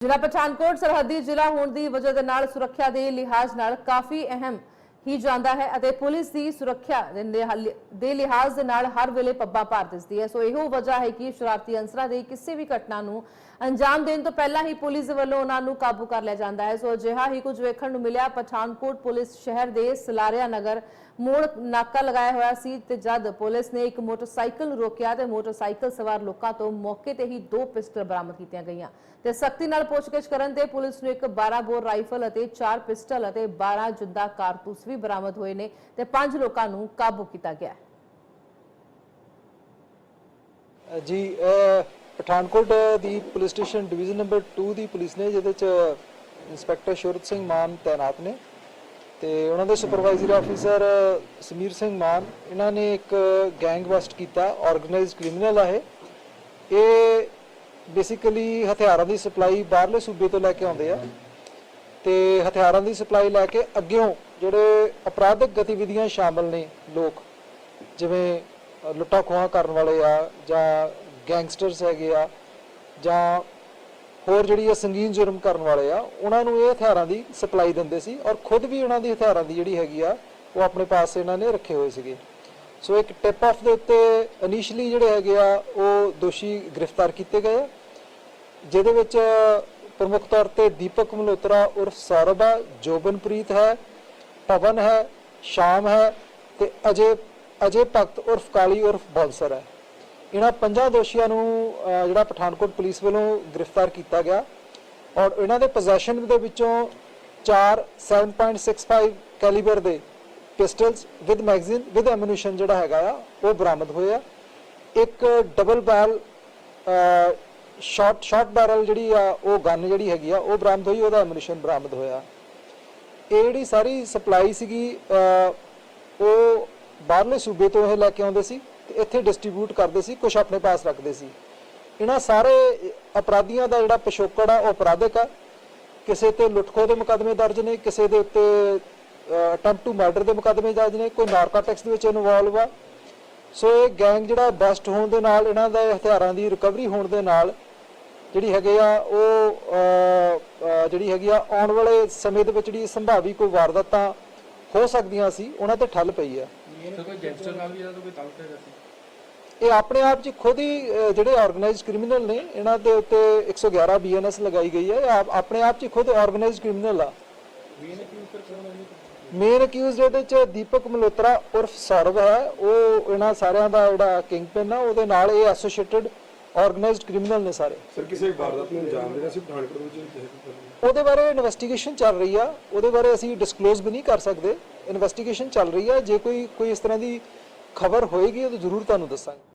ਜ਼ਿਲ੍ਹਾ ਪਠਾਨਕੋਟ ਸਰਹੱਦੀ ਜ਼ਿਲ੍ਹਾ ਹੋਣ ਦੀ ਵਜ੍ਹਾ ਦੇ ਨਾਲ ਸੁਰੱਖਿਆ ਦੇ ਲਿਹਾਜ਼ ਨਾਲ ਕਾਫੀ ਅਹਿਮ ਹੀ ਜਾਂਦਾ ਹੈ ਅਤੇ ਪੁਲਿਸ ਦੀ ਸੁਰੱਖਿਆ ਦੇ ਲਿਹਾਜ਼ ਦੇ ਨਾਲ ਹਰ ਵੇਲੇ ਪੱਬਾਂ ਭਾਰ ਦਿਸਦੀ ਹੈ। ਸੋ ਇਹੋ ਵਜ੍ਹਾ ਹੈ ਕਿ ਸ਼ਰਾਰਤੀ ਅੰਸਰਾਂ ਦੀ ਕਿਸੇ ਵੀ ਘਟਨਾ ਨੂੰ ਅੰਜਾਮ ਦੇਣ ਤੋਂ ਪਹਿਲਾਂ ਹੀ ਪੁਲਿਸ ਵੱਲੋਂ ਉਹਨਾਂ ਨੂੰ ਕਾਬੂ ਕਰ ਲਿਆ ਜਾਂਦਾ ਹੈ। ਸੋ ਅਜਿਹਾ ਹੀ ਕੁਝ ਵੇਖਣ ਨੂੰ ਮਿਲਿਆ। ਪਠਾਨਕੋਟ ਪੁਲਿਸ ਸ਼ਹਿਰ ਦੇ ਸਲਾਰਿਆ ਨਗਰ ਮੋੜ ਨਾਕਾ ਲਗਾਇਆ ਹੋਇਆ ਸੀ ਤੇ ਜਦ ਪੁਲਿਸ ਨੇ ਇੱਕ ਮੋਟਰਸਾਈਕਲ ਨੂੰ ਰੋਕਿਆ ਤੇ ਮੋਟਰਸਾਈਕਲ ਸਵਾਰ ਲੋਕਾਂ ਤੋਂ ਮੌਕੇ ਤੇ ਹੀ ਦੋ ਪਿਸਟਲ ਬਰਾਮਦ ਕੀਤੀਆਂ ਗਈਆਂ। ਤੇ ਸਖਤੀ ਨਾਲ ਪੁੱਛਗਿੱਛ ਕਰਨ ਤੇ ਪੁਲਿਸ ਨੂੰ ਇੱਕ 12 ਬੋਰ ਰਾਈਫਲ ਅਤੇ 4 ਪਿਸਟਲ ਅਤੇ 12 ਜਿੰਦਾ ਕਾਰਤੂਸ ਵੀ ਬਰਾਮਦ ਹੋਏ ਨੇ ਤੇ ਪੰਜ ਲੋਕਾਂ ਨੂੰ ਕਾਬੂ ਕੀਤਾ ਗਿਆ ਹੈ। ਜੀ ਪਠਾਨਕੋਟ ਦੀ ਪੁਲਿਸ ਸਟੇਸ਼ਨ ਡਿਵੀਜ਼ਨ ਨੰਬਰ 2 ਦੀ ਪੁਲਿਸ ਨੇ, ਜਿਹਦੇ ਚ ਇੰਸਪੈਕਟਰ ਸ਼ੁਰਤ ਸਿੰਘ ਮਾਨ ਤਾਇਨਾਤ ਨੇ ਤੇ ਉਹਨਾਂ ਦੇ ਸੁਪਰਵਾਈਜ਼ਰ ਆਫੀਸਰ ਸਮੀਰ ਸਿੰਘ ਮਾਨ, ਇਹਨਾਂ ਨੇ ਇੱਕ ਗੈਂਗ ਬਸਟ ਕੀਤਾ ਆਰਗੇਨਾਈਜ਼ਡ ਕ੍ਰਿਮੀਨਲ ਆ ਇਹ। ਇਹ ਬੇਸਿਕਲੀ ਹਥਿਆਰਾਂ ਦੀ ਸਪਲਾਈ ਬਾਹਰਲੇ ਸੂਬੇ ਤੋਂ ਲੈ ਕੇ ਆਉਂਦੇ ਆ ਤੇ ਹਥਿਆਰਾਂ ਦੀ ਸਪਲਾਈ ਲੈ ਕੇ ਅੱਗਿਓਂ ਜਿਹੜੇ ਅਪਰਾਧਿਕ ਗਤੀਵਿਧੀਆਂ ਸ਼ਾਮਲ ਨੇ ਲੋਕ ਜਿਵੇਂ ਅ, ਲੁੱਟਾਂ ਖੋਹਾਂ ਕਰਨ ਵਾਲੇ ਆ ਜਾਂ ਗੈਂਗਸਟਰਸ ਹੈਗੇ ਆ ਜਾਂ ਹੋਰ ਜਿਹੜੀ ਆ ਸੰਗੀਨ ਜੁਰਮ ਕਰਨ ਵਾਲੇ ਆ ਉਹਨਾਂ ਨੂੰ ਇਹ ਹਥਿਆਰਾਂ ਦੀ ਸਪਲਾਈ ਦਿੰਦੇ ਸੀ ਔਰ ਖੁਦ ਵੀ ਉਹਨਾਂ ਦੀ ਹਥਿਆਰਾਂ ਦੀ ਜਿਹੜੀ ਹੈਗੀ ਆ ਉਹ ਆਪਣੇ ਪਾਸ ਇਹਨਾਂ ਨੇ ਰੱਖੇ ਹੋਏ ਸੀਗੇ। ਸੋ ਇੱਕ ਟਿਪ ਆਫ ਦੇ ਉੱਤੇ ਇਨੀਸ਼ੀਅਲੀ ਜਿਹੜੇ ਹੈਗੇ ਆ ਉਹ ਦੋਸ਼ੀ ਗ੍ਰਿਫਤਾਰ ਕੀਤੇ ਗਏ ਆ ਜਿਹਦੇ ਵਿੱਚ ਪ੍ਰਮੁੱਖ ਤੌਰ ਤੇ ਦੀਪਕ ਮਲਹੋਤਰਾ ਉਰਫ ਸੌਰਭਾ ਜੋਬਨਪ੍ਰੀਤ ਹੈ ਪਵਨ ਹੈ, ਸ਼ਾਮ ਹੈ ਤੇ ਅਜੇ ਅਜੇ ਭਗਤ ਉਰਫ ਕਾਲੀ ਉਰਫ ਬੌਂਸਰ ਹੈ। ਇਹਨਾਂ ਪੰਜਾਂ ਦੋਸ਼ੀਆਂ ਨੂੰ ਜਿਹੜਾ ਪਠਾਨਕੋਟ ਪੁਲਿਸ ਵੱਲੋਂ ਗ੍ਰਿਫਤਾਰ ਕੀਤਾ ਗਿਆ ਔਰ ਇਹਨਾਂ ਦੇ ਪੋਜੈਸ਼ਨ ਦੇ ਵਿੱਚੋਂ 4 7.65 ਕੈਲੀਬਰ ਦੇ pistols with magazine with ammunition ਜਿਹੜਾ ਹੈਗਾ ਆ, ਉਹ ਬਰਾਮਦ ਹੋਏ ਆ। ਇੱਕ double barrel short short barrel ਜਿਹੜੀ ਆ, ਉਹ ਗਨ ਜਿਹੜੀ ਹੈਗੀ ਆ, ਉਹ ਬਰਾਮਦ ਹੋਈ, ਉਹਦਾ ਐਮੂਨੀਸ਼ਨ ਬਰਾਮਦ ਹੋਇਆ। ਇਹ ਜਿਹੜੀ ਸਾਰੀ ਸਪਲਾਈ ਸੀਗੀ ਉਹ ਬਾਹਰਲੇ ਸੂਬੇ ਤੋਂ ਇਹ ਲੈ ਕੇ ਆਉਂਦੇ ਸੀ ਤੇ ਇੱਥੇ ਡਿਸਟ੍ਰੀਬਿਊਟ ਕਰਦੇ ਸੀ ਕੁਝ ਆਪਣੇ ਪਾਸ ਰੱਖਦੇ ਸੀ। ਇਹਨਾਂ ਸਾਰੇ ਅਪਰਾਧੀਆਂ ਦਾ ਜਿਹੜਾ ਪਿਛੋਕੜ ਆ, ਉਹ ਅਪਰਾਧਿਕ ਆ। ਕਿਸੇ ਤੇ ਲੁੱਟਖੋ ਦੇ ਮੁਕੱਦਮੇ ਦਰਜ ਨੇ, ਕਿਸੇ ਦੇ ਉੱਤੇ ਅਟੈਂਪਟ ਟੂ ਮਰਡਰ ਦੇ ਮੁਕੱਦਮੇ ਦਰਜ ਨੇ, ਕੋਈ ਨਾਰਕੋਟਿਕਸ ਦੇ ਵਿੱਚ ਇਨਵੋਲਵ ਆ। ਸੋ ਇਹ ਗੈਂਗ ਜਿਹੜਾ ਬੈਸਟ ਹੋਣ ਦੇ ਨਾਲ, ਇਹਨਾਂ ਦਾ ਹਥਿਆਰਾਂ ਦੀ ਰਿਕਵਰੀ ਹੋਣ ਦੇ ਨਾਲ ਜਿਹੜੀ ਹੈਗੇ ਆ ਉਹ ਜਿਹੜੀ ਹੈਗੀ ਆ ਆਉਣ ਵਾਲੇ ਸਮੇਂ ਦੇ ਵਿੱਚ ਜਿਹੜੀ ਸੰਭਾਵੀ ਕੋਈ ਵਾਰਦਾਤਾਂ ਹੋ ਸਕਦੀਆਂ ਸੀ ਉਹਨਾਂ ਤੇ ਠੱਲ ਪਈ ਆ ਸਰ ਕੋਈ ਗੈਂਗਸਟਰ ਨਾਲ ਵੀ ਇਹਦਾ ਤਾਂ ਕੋਈ ਤਾਲੁਕ ਹੈਗਾ ਸੀ? ਇਹ ਆਪਣੇ ਆਪ 'ਚ ਖੁਦ ਹੀ ਜਿਹੜੇ ਆਰਗੇਨਾਈਜ਼ਡ ਕ੍ਰਿਮੀਨਲ ਨੇ ਇਹਨਾਂ ਦੇ ਉੱਤੇ 111 ਬੀਐਨਐਸ ਲਗਾਈ ਗਈ ਹੈ। ਇਹ ਆਪਣੇ ਆਪ 'ਚ ਖੁਦ ਆਰਗੇਨਾਈਜ਼ਡ ਕ੍ਰਿਮੀਨਲ ਆ। ਮੇਨ ਕੀ ਸਰ ਕੌਣ ਹੈ ਜੀ? ਮੇਨ ਅਕਿਊਜ਼ਡ ਇਹਦੇ 'ਚ ਦੀਪਕ ਮਲਹੋਤਰਾ ਉਰਫ ਸੌਰਵ ਹੈ। ਉਹ ਇਹਨਾਂ ਸਾਰਿਆਂ ਦਾ ਜਿਹੜਾ ਕਿੰਗ ਪਿਨ ਆ ਉਹਦੇ ਨਾਲ ਇਹ ਐਸੋਸੀਏਟਡ ਆਰਗੇਨਾਈਜ਼ਡ ਕ੍ਰਿਮੀਨਲ ਨੇ ਸਾਰੇ। ਸਰ ਕਿਸੇ ਵਾਰਦਾਤ ਨੂੰ ਅੰਜਾਮ ਦੇਣਾ ਸੀ ਪਠਾਨਕੋਟ ਵਿੱਚ ਉਹਦੇ ਬਾਰੇ ਇਨਵੈਸਟੀਗੇਸ਼ਨ ਚੱਲ ਰਹੀ ਆ। ਉਹਦੇ ਬਾਰੇ ਅਸੀਂ ਡਿਸਕਲੋਜ਼ ਵੀ ਨਹੀਂ ਕਰ ਸਕਦੇ। ਇਨਵੈਸਟੀਗੇਸ਼ਨ ਚੱਲ ਰਹੀ ਆ। ਜੇ ਕੋਈ ਕੋਈ ਇਸ ਤਰ੍ਹਾਂ ਦੀ ਖਬਰ ਹੋਏਗੀ ਉਹ ਜ਼ਰੂਰ ਤੁਹਾਨੂੰ ਦੱਸਾਂਗੇ।